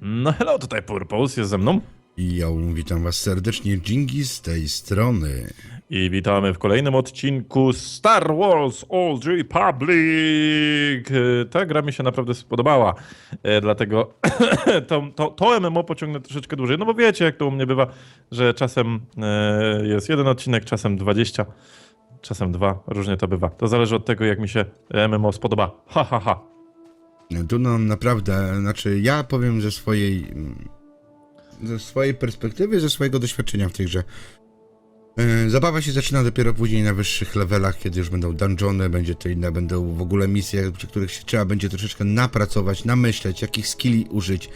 No hello, tutaj Purpose jest ze mną. I ja witam was serdecznie, Jingi z tej strony. I witamy w kolejnym odcinku Star Wars Old Republic. E, Ta gra mi się naprawdę spodobała, e, dlatego to, to, to MMO pociągnę troszeczkę dłużej. No bo wiecie, jak to u mnie bywa, że czasem e, jest jeden odcinek, czasem 20, czasem dwa, różnie to bywa. To zależy od tego, jak mi się MMO spodoba. Ha, ha, ha. Tu nam naprawdę, znaczy ja powiem ze swojej, ze swojej perspektywy, ze swojego doświadczenia w tej grze. E, Zabawa się zaczyna dopiero później na wyższych levelach, kiedy już będą dungeony, będzie to inne, będą w ogóle misje, przy których się trzeba będzie troszeczkę napracować, namyśleć, jakich skilli użyć,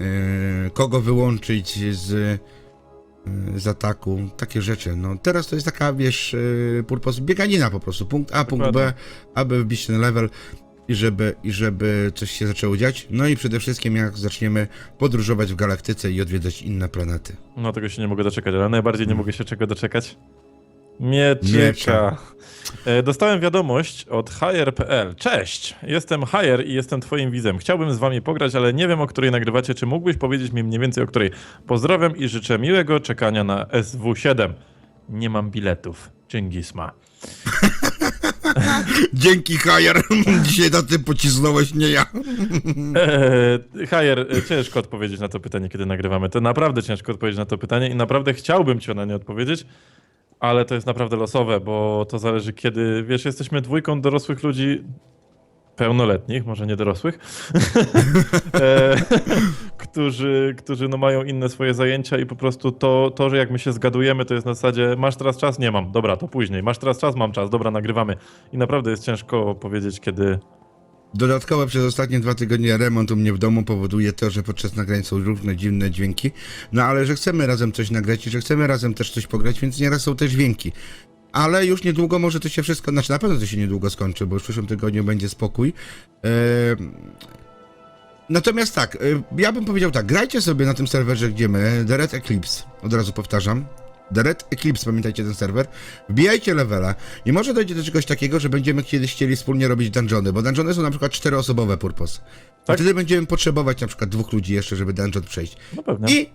e, kogo wyłączyć z, e, z ataku, takie rzeczy. No teraz to jest taka, wiesz, purpose, bieganina po prostu, punkt A, punkt B, aby wbić ten level i żeby, i żeby coś się zaczęło dziać. No i przede wszystkim jak zaczniemy podróżować w galaktyce i odwiedzać inne planety. No tego się nie mogę doczekać, ale najbardziej nie mogę się czego doczekać. Mieczyka. E, Dostałem wiadomość od Hire.pl. Cześć, jestem Hire i jestem twoim widzem. Chciałbym z wami pograć, ale nie wiem o której nagrywacie. Czy mógłbyś powiedzieć mi mniej więcej o której? Pozdrawiam i życzę miłego czekania na SW7. Nie mam biletów. Dżingisma. Dzięki, Hajar! Dzisiaj na tym pocisnąłeś, nie ja. Eee, Hajer, e, ciężko odpowiedzieć na to pytanie, kiedy nagrywamy. To naprawdę ciężko odpowiedzieć na to pytanie i naprawdę chciałbym ci na nie odpowiedzieć, ale to jest naprawdę losowe, bo to zależy kiedy, wiesz, jesteśmy dwójką dorosłych ludzi, pełnoletnich, może nie dorosłych, e, którzy, którzy no mają inne swoje zajęcia i po prostu to, to, że jak my się zgadujemy, to jest na zasadzie masz teraz czas? Nie mam. Dobra, to później. Masz teraz czas? Mam czas. Dobra, nagrywamy. I naprawdę jest ciężko powiedzieć, kiedy, Dodatkowo przez ostatnie dwa tygodnie remont u mnie w domu powoduje to, że podczas nagrań są różne dziwne dźwięki. No ale że chcemy razem coś nagrać i że chcemy razem też coś pograć, więc nieraz są też dźwięki. Ale już niedługo może to się wszystko, znaczy na pewno to się niedługo skończy, bo już w przyszłym tygodniu będzie spokój. Eee, Natomiast tak, e, ja bym powiedział tak, grajcie sobie na tym serwerze, gdzie my, The Red Eclipse, od razu powtarzam. The Red Eclipse, pamiętajcie ten serwer. Wbijajcie levela i może dojdzie do czegoś takiego, że będziemy kiedyś chcieli wspólnie robić dungeony, bo dungeony są na przykład czteroosobowe purpose. Tak. Wtedy będziemy potrzebować na przykład dwóch ludzi jeszcze, żeby dungeon przejść. no pewnie. I,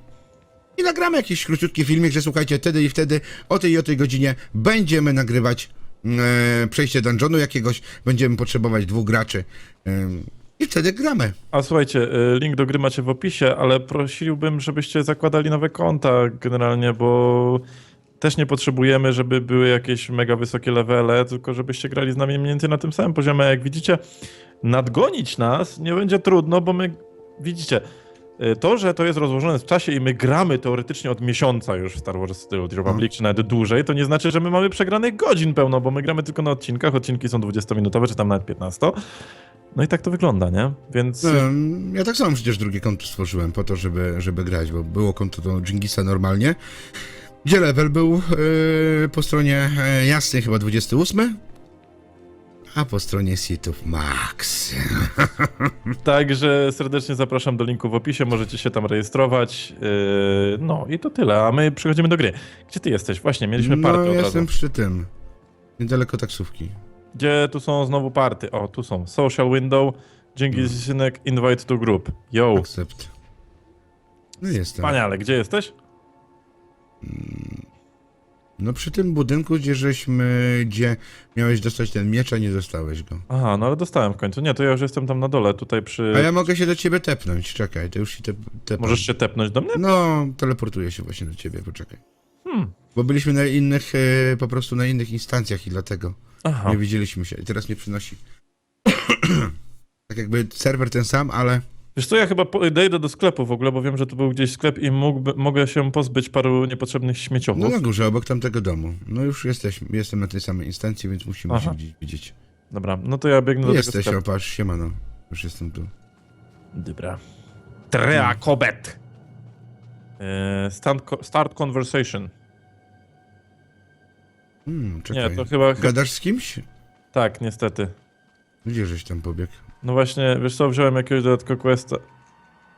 I nagramy jakiś króciutki filmik, że słuchajcie, wtedy i wtedy, o tej i o tej godzinie będziemy nagrywać e, przejście dungeonu jakiegoś, będziemy potrzebować dwóch graczy. E, I wtedy gramy. A słuchajcie, y, link do gry macie w opisie, ale prosiłbym, żebyście zakładali nowe konta generalnie, bo też nie potrzebujemy, żeby były jakieś mega wysokie levele, tylko żebyście grali z nami mniej więcej na tym samym poziomie. Jak widzicie, nadgonić nas nie będzie trudno, bo my, widzicie, to, że to jest rozłożone w czasie i my gramy teoretycznie od miesiąca już w Star Wars The Old Republic, czy nawet dłużej, to nie znaczy, że my mamy przegranych godzin pełno, bo my gramy tylko na odcinkach, odcinki są 20-minutowe, czy tam nawet 15. No i tak to wygląda, nie? Więc... Em, Ja tak samo przecież drugie konto stworzyłem po to, żeby, żeby grać, bo było konto do Dżingisa normalnie, gdzie level był? E, po stronie e, jasnej chyba 28, a po stronie Sithów Max. Także serdecznie zapraszam do linku w opisie, możecie się tam rejestrować. Yy, no i to tyle, a my przechodzimy do gry. Gdzie ty jesteś? Właśnie, mieliśmy party No, od razu. jestem przy tym. Niedaleko taksówki. Gdzie tu są znowu party? O, tu są. Social window, dzięki synek, invite to group. Yo, Akcept. No jestem. wspaniale, gdzie jesteś? No przy tym budynku, gdzie żeśmy, gdzie miałeś dostać ten miecz, a nie dostałeś go. Aha, no ale dostałem w końcu. Nie, to ja już jestem tam na dole, tutaj przy... A ja mogę się do ciebie tepnąć, czekaj, to już się te, tepam. Możesz się tepnąć do mnie? No, teleportuję się właśnie do ciebie, poczekaj. Hmm. Bo byliśmy na innych, e, po prostu na innych instancjach i dlatego Aha, nie widzieliśmy się. I teraz mnie przynosi. tak jakby serwer ten sam, ale wiesz co, ja chyba podejdę do sklepu w ogóle, bo wiem, że tu był gdzieś sklep i mógłby, mogę się pozbyć paru niepotrzebnych śmieciowów. no na górze, obok tamtego domu. No już jesteśmy, jestem na tej samej instancji, więc musimy Aha. się gdzieś widzieć. Dobra, no to ja biegnę do Jesteś, tego sklepu. o patrz, siemano. Już jestem tu. Dobra. Trea Kobet. E, Stand, start conversation. Hmm, czekaj. Nie, to chyba... Gadasz z kimś? Tak, niestety. Gdzie żeś tam pobiegł? No właśnie, wiesz co, wziąłem jakiegoś dodatkowego questa,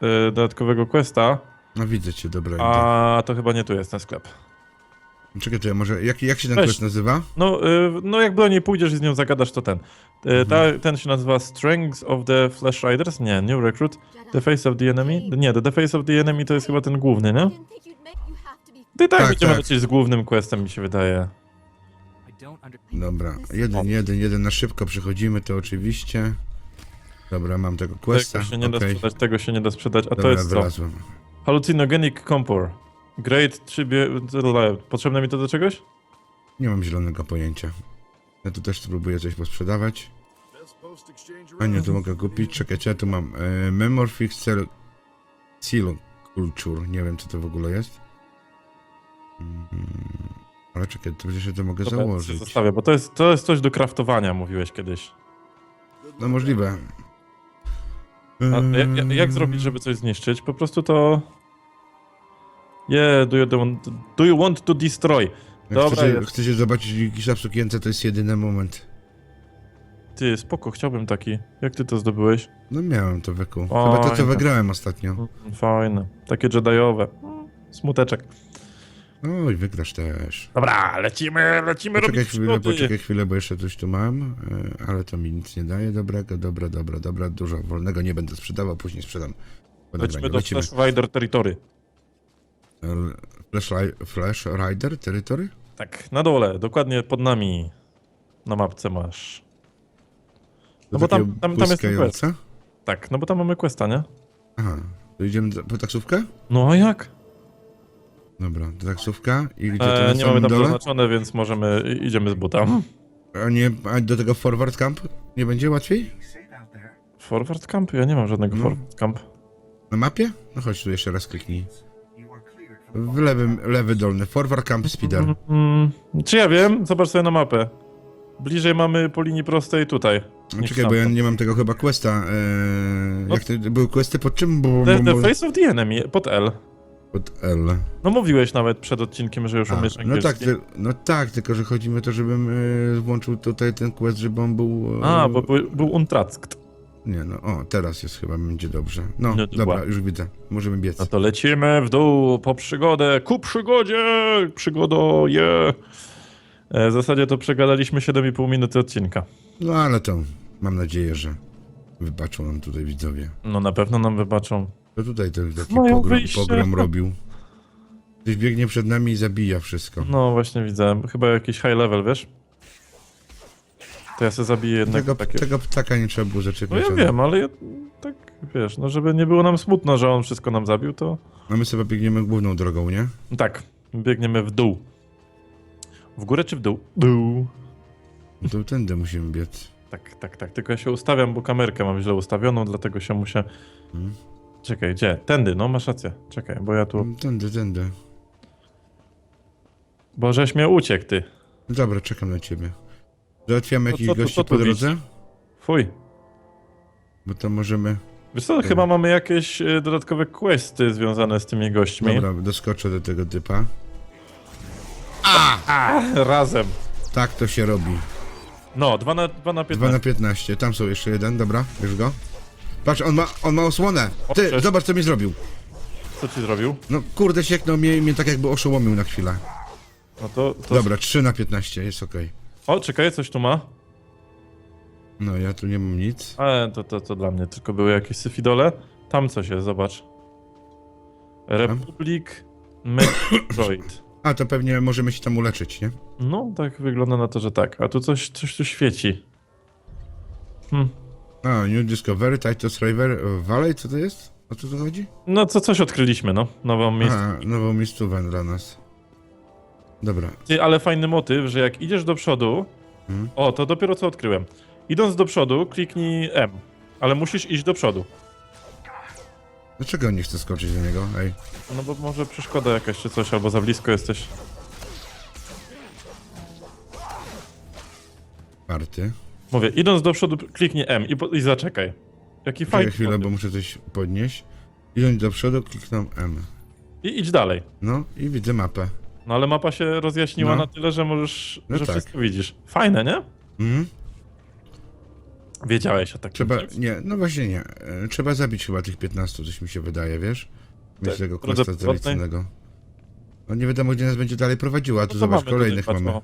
e, dodatkowego questa, No widzę cię, dobra. idę. a to chyba nie tu jest ten sklep. Czekaj, to ja może, jak, jak się ten Weź. quest nazywa? No, y, no jak do niej pójdziesz i z nią zagadasz, to ten. Y, Mhm. ta, ten się nazywa Strengths of the Flash Riders? Nie, New Recruit. The Face of the Enemy? Nie, The Face of the Enemy to jest chyba ten główny, nie? I tak, Tak, będziemy tak. lecieć z głównym questem, mi się wydaje. Dobra, jeden, jeden, jeden na szybko przechodzimy, to oczywiście. Dobra, mam tego questa, Tego się nie da okej. sprzedać, tego się nie da sprzedać, a to Dobra, jest co? wylazłem. Hallucinogenic Compor. Great tribute... Potrzebne mi to do czegoś? Nie mam zielonego pojęcia. Ja tu też spróbuję coś posprzedawać. A nie, tu mogę kupić. Czekajcie, ja tu mam e, Memorfix Cell Seal Culture. Nie wiem, co to w ogóle jest. Mm, ale czekaj, to przecież ja to mogę Dobra, się założyć. zostawię, bo to jest, to jest coś do kraftowania, mówiłeś kiedyś. No możliwe. A jak, zrobić, żeby coś zniszczyć? Po prostu to... Yeah, do you, want, do you want to destroy? Jak Dobra, chcecie, jest. chcecie zobaczyć Gisza w sukience, to jest jedyny moment. Ty, spoko, chciałbym taki. Jak ty to zdobyłeś? No miałem to wyku. O, Chyba to, co wygrałem ostatnio. Fajne. Takie jediowe. Mm, Smuteczek. Oj, wygrasz też. Dobra, lecimy, lecimy Poczekaj robić chwilę, przygody. poczekaj chwilę, bo jeszcze coś tu mam, e, ale to mi nic nie daje dobrego, dobra, dobra, dobra, dużo wolnego nie będę sprzedawał, później sprzedam. Po Lecimy nagraniu. do Lecimy. Flash Rider Territory. Flash, Flash Rider Territory? Tak, na dole, dokładnie pod nami. Na mapce masz. To No bo tam- takie tam- tam jest ten błyskające? Tak, no bo tam mamy questa, nie? Aha, to idziemy po taksówkę? No a jak? Dobra, to taksówka i gdzie to na E, nie mamy samym tam dole? zaznaczone, więc możemy, idziemy z buta. A nie, a do tego forward camp nie będzie łatwiej? Forward camp? Ja nie mam żadnego No. forward camp. Na mapie? No chodź tu jeszcze raz kliknij. W lewym, lewy dolny, forward camp speeder. Mm, czy ja wiem? Zobacz sobie na mapę. Bliżej mamy po linii prostej tutaj. niż Czekaj, bo ja tamto. nie mam tego chyba questa. Eee, jak to, były questy pod czym? Bo, The, the Face of the Enemy, pod L. pod L. No mówiłeś nawet przed odcinkiem, że już A, umiesz no tak, ty, no tak, tylko że chodzi mi o to, żebym e, włączył tutaj ten quest, żeby on był... E, A, bo był, był untracked. Nie, no, o, teraz jest chyba, będzie dobrze. No, No, dobra, dokładnie. już widzę, możemy biec. No to lecimy w dół po przygodę. Ku przygodzie! Przygodo, je! E, W zasadzie to przegadaliśmy 7,5 minuty odcinka. No, ale to mam nadzieję, że wybaczą nam tutaj widzowie. No na pewno nam wybaczą. To tutaj ten taki Mają pogrom, wyjście. pogrom robił. Ktoś biegnie przed nami i zabija wszystko. No właśnie widzę. Chyba jakiś high level, wiesz? To ja sobie zabiję jednak Tego, takie... tego ptaka nie trzeba było No zaczepiać. ja ale- wiem, ale ja, tak wiesz, no żeby nie było nam smutno, że on wszystko nam zabił, to No my sobie biegniemy główną drogą, nie? tak, biegniemy w dół. W górę czy w dół? Dół. No to tędy musimy biec. Tak, tak, tak. Tylko ja się ustawiam, bo kamerkę mam źle ustawioną, dlatego się muszę. Hmm. Czekaj, gdzie? Tędy, no masz rację. Czekaj, bo ja tu. No, Tędy, tędy. Bo żeś mnie uciekł, ty. Dobra, czekam na ciebie. Załatwiamy To co jakichś tu- gości co tu po drodze? Fuj. Bo to możemy... Wiesz co, chyba mamy jakieś e, dodatkowe questy związane z tymi gośćmi. Dobra, doskoczę do tego typa. A, razem. Tak to się robi. No, 2 na, 2 na 2 15. na 15. Tam są jeszcze jeden, dobra, już go. Patrz, on ma, on ma osłonę. O, Ty, cześć. zobacz co mi zrobił. Co ci zrobił? No kurde, sieknął mnie i mnie tak jakby oszołomił na chwilę. No to. to... Dobra, 3 na 15, jest okej. O, czekaj, coś tu ma. No, ja tu nie mam nic. Ale to, to, to dla mnie tylko były jakieś syfidole. Tam coś jest, zobacz. Republic Metroid. A, to pewnie możemy się tam uleczyć, nie? No, tak wygląda na to, że tak. A tu coś, coś tu świeci. Hm. A, New Discovery, Titus River Valley, co to jest? O co tu chodzi? No, co coś odkryliśmy, no. Nową miejsce. A, nową miejscówę dla nas. Dobra, Ty, ale fajny motyw, że jak idziesz do przodu. Mhm. O, to dopiero co odkryłem. Idąc do przodu, kliknij M. Ale musisz iść do przodu. dlaczego nie chcę skoczyć do niego? Ej, No bo może przeszkoda jakaś czy coś, albo za blisko jesteś. party. Mówię, idąc do przodu, kliknij M i, po, i zaczekaj. Jaki Czekaj fajny chwilę, motyw. bo muszę coś podnieść. Idąc do przodu, kliknę M. I idź dalej. No i widzę mapę. No ale mapa się rozjaśniła No. na tyle, że możesz, No że tak. wszystko widzisz. Fajne, nie? Mhm. Wiedziałeś o takim Trzeba, czymś? nie, no właśnie nie. E, Trzeba zabić chyba tych 15, coś mi się wydaje, wiesz? Mieć Tak, tego drodze powrotnej. zaliconego. No nie wiadomo, gdzie nas będzie dalej prowadziła, a tu No to zobacz, mamy kolejnych tutaj, patrz, mamy. o.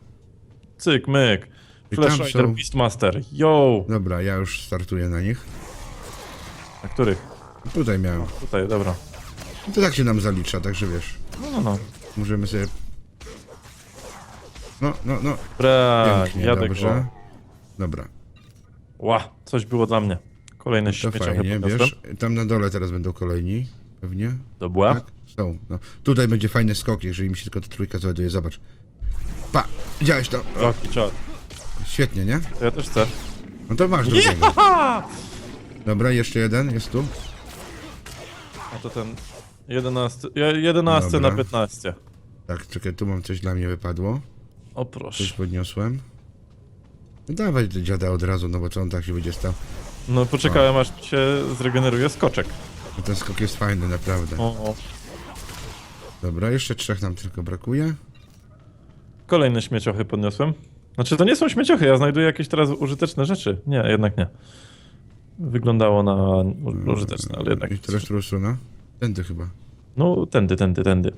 Cyk, myk. I Flash Rider są- Beastmaster. Yo! Dobra, ja już startuję na nich. Na których? Tutaj miałem. Tutaj, dobra. No to tak się nam zalicza, także wiesz. No, no, no. Możemy sobie... No, no, no. Bra, Pięknie, jadę dobrze. go. Dobra, Ła, coś było dla mnie. Kolejne to śmieciachy fajnie, podniosłem. wiesz. Tam na dole teraz będą kolejni, pewnie. To była? Tak? Są, no. Tutaj będzie fajny skok, jeżeli mi się tylko ta trójka załaduje, zobacz. Pa! Widziałeś to? O, Jaki czad. Świetnie, nie? Ja też chcę. No to masz drugiego. Haha! Dobra, jeszcze jeden, jest tu. A to ten 11, je- 11 Dobra. na 15. Tak, czekaj, tu mam coś dla mnie wypadło. O Coś proszę. podniosłem. No dawaj do dziada od razu, no bo co on tak się będzie stał. No poczekałem aż się zregeneruje skoczek. No ten skok jest fajny, naprawdę. O, o. Dobra, jeszcze trzech nam tylko brakuje. Kolejne śmieciochy podniosłem. Znaczy to nie są śmieciochy, ja znajduję jakieś teraz użyteczne rzeczy. Nie, jednak nie. Wyglądało na użyteczne, ale jednak. I teraz którą? Tędy chyba. No, tędy, tędy, tędy.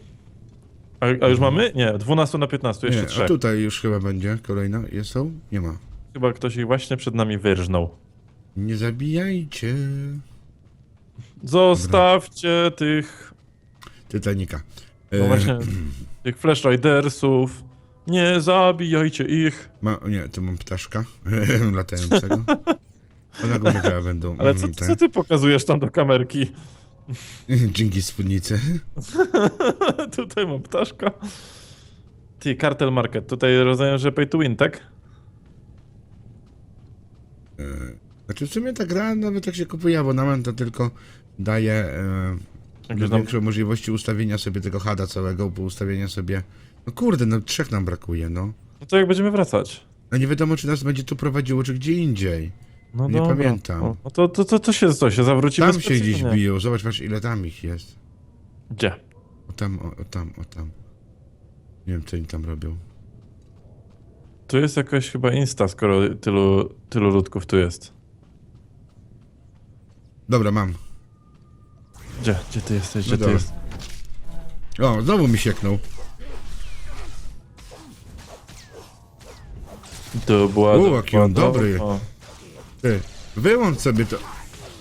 A, a już mamy? Nie, 12 na 15, jeszcze Nie, a trzech. tutaj już chyba będzie kolejna. Jest są? Nie ma. Chyba ktoś ich właśnie przed nami wyrżnął. Nie zabijajcie Zostawcie tych, Titanica. no właśnie, tych Flash Ridersów. Nie zabijajcie ich. Ma, nie, tu mam ptaszka latającego. Ona go chyba będą. Ale co, co ty pokazujesz tam do kamerki? Dzięki spódnicy. Tutaj mam ptaszka. Ty, Cartel Market. Tutaj rozumiem, że pay to win, tak? Znaczy w sumie ta gra nawet jak się kupuje abonament, to tylko daje e, większe możliwości ustawienia sobie tego hada całego, po ustawienia sobie... No kurde, no trzech nam brakuje, no. No to jak będziemy wracać? No nie wiadomo, czy nas będzie tu prowadziło, czy gdzie indziej. No Nie dobra. pamiętam. No, no to, to, to, to się, to się zawrócimy Tam się gdzieś biją, zobacz, patrz ile tam ich jest. Gdzie? O tam, o, o tam, o tam. Nie wiem, co oni tam robią. Tu jest jakaś chyba Insta, skoro tylu, tylu ludków tu jest. Dobra, mam. Gdzie? Gdzie ty jesteś? Gdzie No ty dobra. jesteś? O, znowu mi sieknął. To była... U, jaki on do- dobry. O, Ty, wyłącz sobie to.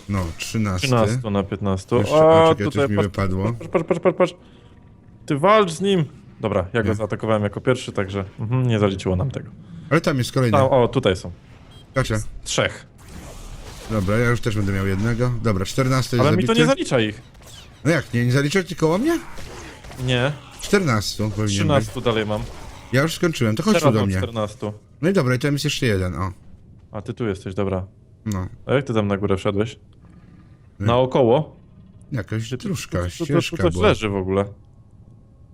No, 13. 13 na 15. Jeszcze, A, czekaj, tutaj coś mi patrz, wypadło. patrz, patrz, patrz, patrz, patrz. Ty walcz z nim. Dobra, ja go Nie. zaatakowałem jako pierwszy, także mhm, nie zaliczyło nam tego. Ale tam jest kolejny. Tam, o, tutaj są. Kacze. Trzech. Dobra, ja już też będę miał jednego. Dobra, 14 jest Ale mi to nie zalicza ich. No jak, nie, nie zaliczyłeś tylko koło mnie? Nie. 14 powinien być. 13 dalej mam. Ja już skończyłem, to chodź tu Teraz do mam mnie. 14. No i dobra, i tam jest jeszcze jeden, o. A ty tu jesteś, dobra. No, A jak ty tam na górę wszedłeś? Nie. Naokoło? jakaś Gdzie tu- tu, tu, tu, tu ścieżka coś była. leży w ogóle.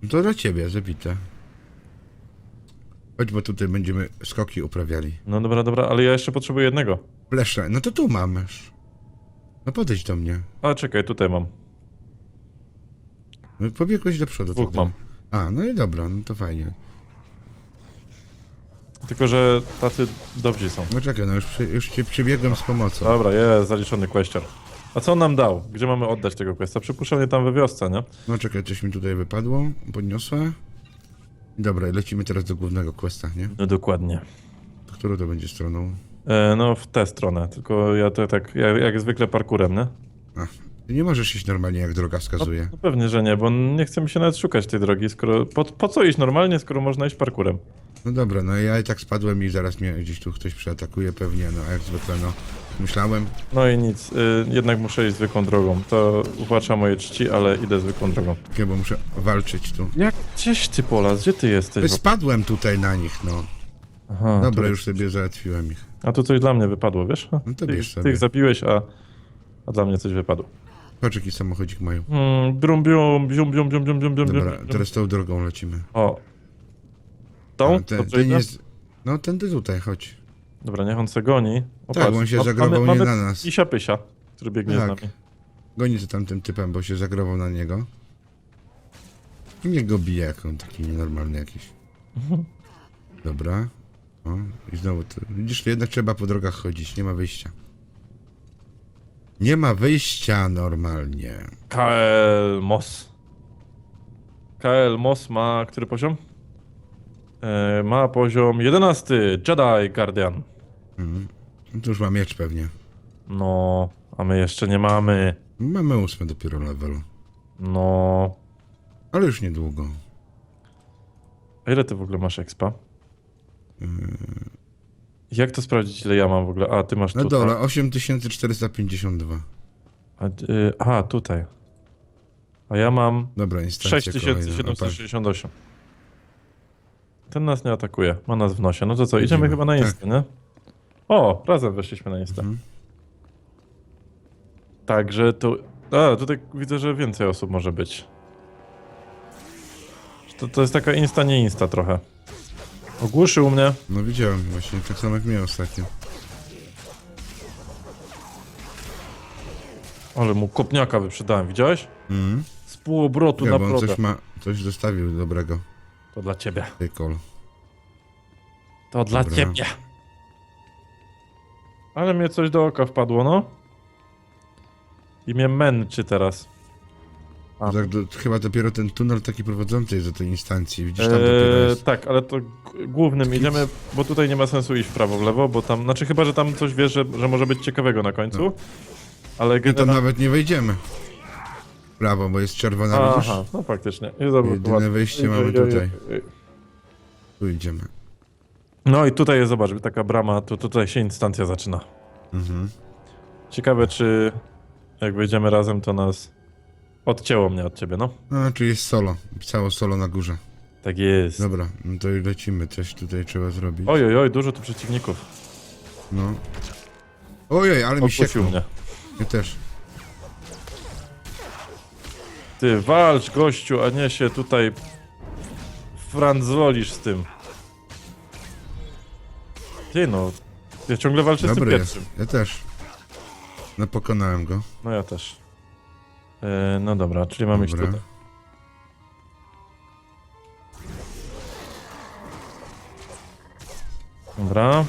No to dla ciebie, zabite. Chodź, bo tutaj będziemy skoki uprawiali. No dobra, dobra, ale ja jeszcze potrzebuję jednego. Plesze, no to tu mamy. No podejdź do mnie. A czekaj, tutaj mam. No pobiegłeś do przodu. Dwóch mam. A, no i dobra, no to fajnie. Tylko, że tacy dobrzy są. No czekaj, no już, przy, już cię przybiegłem z pomocą. Dobra, jest zaliczony question. A co on nam dał? Gdzie mamy oddać tego questa? Przypuszczam nie tam we wiosce, nie? No czekaj, coś mi tutaj wypadło, podniosłe. Dobra, lecimy teraz do głównego questa, nie? No dokładnie. Którą to będzie stroną? E, no w tę stronę, tylko ja to tak, jak, jak zwykle parkurem, nie? A, ty nie możesz iść normalnie, jak droga wskazuje. No pewnie, że nie, bo nie chce mi się nawet szukać tej drogi, skoro... Po, po co iść normalnie, skoro można iść parkurem? No dobra, no ja i tak spadłem i zaraz mnie gdzieś tu ktoś przeatakuje pewnie, no a jak zwykle, no. Myślałem, No i nic, y, jednak muszę iść zwykłą drogą. To uwłacza moje czci, ale idę zwykłą drogą. nie, bo muszę walczyć tu. Jak? Gdzieś ty, Polas? Gdzie ty jesteś? Spadłem tutaj na nich, no. Aha, Dobra, tu- już sobie załatwiłem ich. A tu coś dla mnie wypadło, wiesz? No to ty, bierz ty sobie. ich zabiłeś, a, a dla mnie coś wypadło. Patrz, jaki samochodzik mają. Mm, brum, bium, bium, bium, bium, bium, bium, bium, Dobra, bium. teraz tą drogą lecimy. O. Tą? A, ten, Dobrze ten idę? jest... No, tędy tutaj, chodź. Dobra, niech on se goni. O, Tak, patrz, on się ma- zagrował mamy, nie mamy na nas. Pisia Pysia, który biegnie Tak. z nami. Goni za tamtym typem, bo się zagrował na niego. I niech go bije, jak on taki nienormalny jakiś. Dobra. O, i znowu to. Widzisz, jednak trzeba po drogach chodzić, nie ma wyjścia. Nie ma wyjścia normalnie. Kael Moss. KL Moss ma który poziom? E, ma poziom 11. Jedi Guardian. Mhm. No to już ma miecz pewnie. No, a my jeszcze nie mamy. Mamy ósmy dopiero level. No. Ale już niedługo. A ile ty w ogóle masz expa? Yy, Jak to sprawdzić, ile ja mam w ogóle? A, ty masz Na tutaj. dole 8452. A, y, aha, tutaj. A ja mam Dobra, instancja kolejna. 6768. Ten nas nie atakuje, ma nas w nosie. No to co, idziemy Idziemy, chyba na tak. Insta, nie? O, razem weszliśmy na Insta. Mhm. Także tu... A, tutaj widzę, że więcej osób może być. To, to jest taka Insta, nie Insta trochę. Ogłuszył mnie. No widziałem właśnie, tak samo jak mnie ostatnio. Ale mu kopniaka wyprzedałem, widziałeś? Mhm. Z półobrotu Ja, na bo on coś ma, coś zostawił dobrego. To dla ciebie. Tej kol. To dla Dobra. ciebie. Ale mnie coś do oka wpadło, no. I mnie męczy teraz. A. Tak, do, chyba dopiero ten tunel taki prowadzący jest do tej instancji. Widzisz, tam Eee, jest. tak, ale to głównym idziemy, bo tutaj nie ma sensu iść w prawo, w lewo, bo tam, znaczy chyba, że tam coś wiesz, że, że może być ciekawego na końcu. Ale I tam generalnie... nawet nie wejdziemy. W Prawo, bo jest czerwona, widzisz? Aha, no faktycznie. Dobra, Jedyne ładnie. wyjście Oj, mamy tutaj. Tu idziemy. No i tutaj jest, zobacz, taka brama, to tutaj się instancja zaczyna. Mhm. Ciekawe, czy jak wyjdziemy razem, to nas odcięło mnie od ciebie, no. No, czyli jest solo. Cało solo na górze. Tak jest. Dobra, no to i lecimy. Coś tutaj trzeba zrobić. Oj, oj, oj, dużo tu przeciwników. No. Ojej, ale mi Odpuścił sieknął. mnie. Ja też. Ty walcz, gościu, a nie się tutaj franzolisz z tym. Ty no, ja ciągle walczę z tym Dobry pierwszym. jest. Ja też. No pokonałem go. No ja też. E, no dobra, czyli mamy iść Dobra. tutaj. Dobra.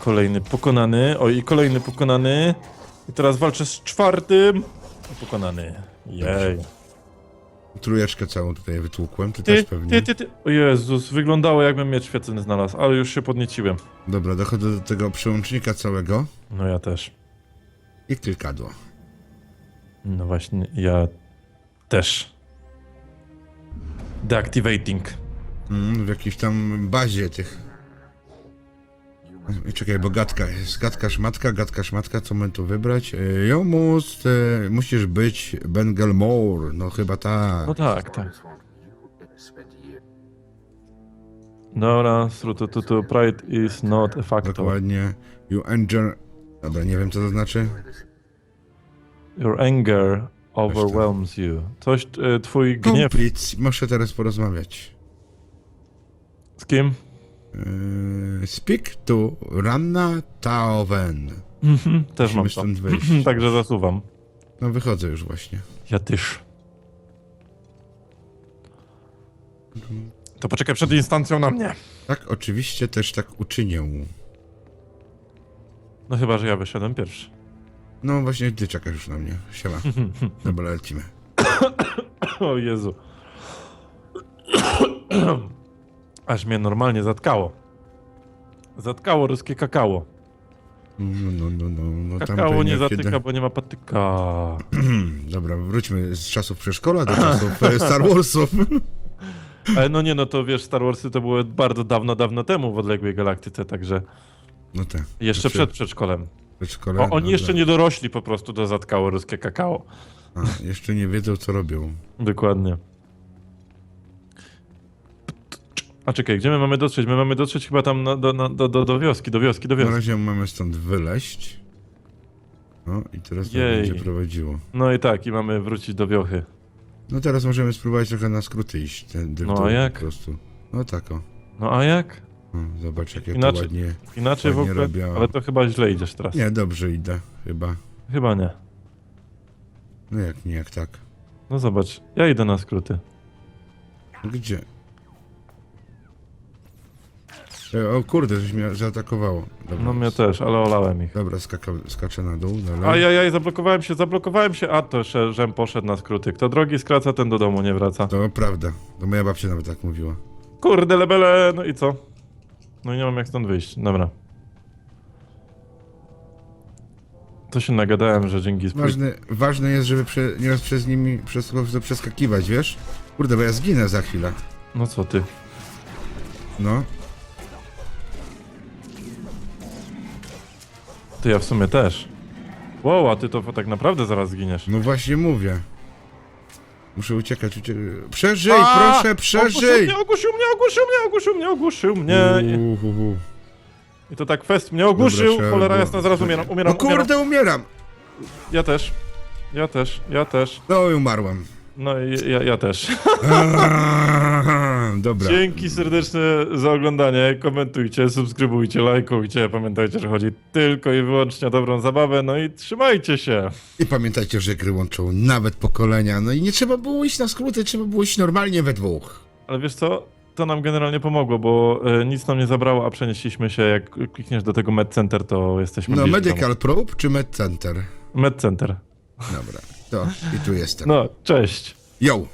Kolejny pokonany. Oj, i kolejny pokonany. I teraz walczę z czwartym. Pokonany. Jej. Trójeczkę całą tutaj wytłukłem. Ty, Ty, też pewnie. ty, ty, ty. O Jezus, wyglądało jakbym miecz świetlny znalazł, ale już się podnieciłem. Dobra, dochodzę do tego przełącznika całego No ja też. I. No właśnie, ja też. Deactivating. Mm, w jakiejś tam bazie tych. Czekaj, bo gadka jest. Gadka szmatka, gadka szmatka, co mamy tu wybrać? E, You must, e, musisz być Bengalmore. No chyba tak. No tak, tak. Dobra, to, to, to pride is not a factor. Dokładnie. You enter... Dobra, nie wiem co to znaczy. Your anger overwhelms you. Coś, e, twój gniew. Complete. Muszę teraz porozmawiać. Z kim? E, speak to Ranna Taoven. Mhm, też mam Musimy to. stąd wyjść. Także zasuwam. No wychodzę już właśnie. Ja też. To poczekaj przed instancją na mnie. Tak, oczywiście też tak uczynię. No chyba, że ja wyszedłem pierwszy. No właśnie, ty czekasz już na mnie. Siema. Dobra, lecimy. O Jezu. Aż mnie normalnie zatkało. Zatkało ruskie kakao. No, no, no, no, no tam Kakao pewnie nie zatyka, kiedy- bo nie ma patyka. Dobra, wróćmy z czasów przedszkola do czasów e, Star Warsów. Ale no nie, no to wiesz, Star Warsy to były bardzo dawno, dawno temu w odległej galaktyce, także No tak. jeszcze Znaczy, przed przedszkolem. przedszkole. O, oni dobra. jeszcze nie dorośli po prostu do zatkało ruskie kakao. A, jeszcze nie wiedzą, co robią. Dokładnie. A czekaj, gdzie my mamy dotrzeć? My mamy dotrzeć chyba tam na, do, na, do, do, do wioski, do wioski, do Na wioski. razie mamy stąd wyleść. No i teraz to Jej. będzie prowadziło. No i tak, i mamy wrócić do wiochy. No teraz możemy spróbować trochę na skróty iść. Ten, No, a jak? Po prostu. No tak o. No a jak? No, zobacz, jak ja Inaczej. to ładnie... Inaczej w Ładnie ogóle. robią. Ale to chyba źle idziesz teraz. Nie, dobrze idę, chyba. Chyba nie. No jak nie, jak tak. No zobacz, ja idę na skróty. Gdzie? E, O kurde, coś mnie zaatakowało. Dobra. No mnie też, ale olałem ich. Dobra, skaka, skaczę na dół, dalej. Ajajaj, zablokowałem się, zablokowałem się, a to jeszcze żem poszedł na skróty. Kto drogi skraca, ten do domu nie wraca. To prawda. To moja babcia nawet tak mówiła. Kurde, lebele, no i co? No i nie mam jak stąd wyjść, dobra. To się nagadałem, że dzięki spój... Ważne, ważne jest, żeby prze, nieraz przez nimi przez przeskakiwać, wiesz? Kurde, bo ja zginę za chwilę. No co ty? No. Ty ja w sumie też. Wow, a ty to tak naprawdę zaraz zginiesz. No właśnie mówię. Muszę uciekać, uciekać. Przeżyj, A! proszę, przeżyj! Ogłuszył mnie, ogłuszył mnie, ogłuszył mnie, ogłuszył mnie, ogłuszył mnie. I, Uhuhu. I to tak fest mnie ogłuszył, Dobra, cholera jasna, zaraz umieram, umieram, No kurde, umieram! Ja też. Ja też, ja też. No i umarłem. No i ja, ja też. Dobra. Dzięki serdeczne za oglądanie. Komentujcie, subskrybujcie, lajkujcie. Pamiętajcie, że chodzi tylko i wyłącznie o dobrą zabawę. No i trzymajcie się. I pamiętajcie, że gry łączą nawet pokolenia. No i nie trzeba było iść na skróty, trzeba było iść normalnie we dwóch. Ale wiesz co? To nam generalnie pomogło, bo e, nic nam nie zabrało, a przenieśliśmy się. Jak klikniesz do tego MedCenter, to jesteśmy No, bliżej Medical Probe czy Med Center? domu. MedCenter. Dobra, to i tu jestem. No, cześć. Yo!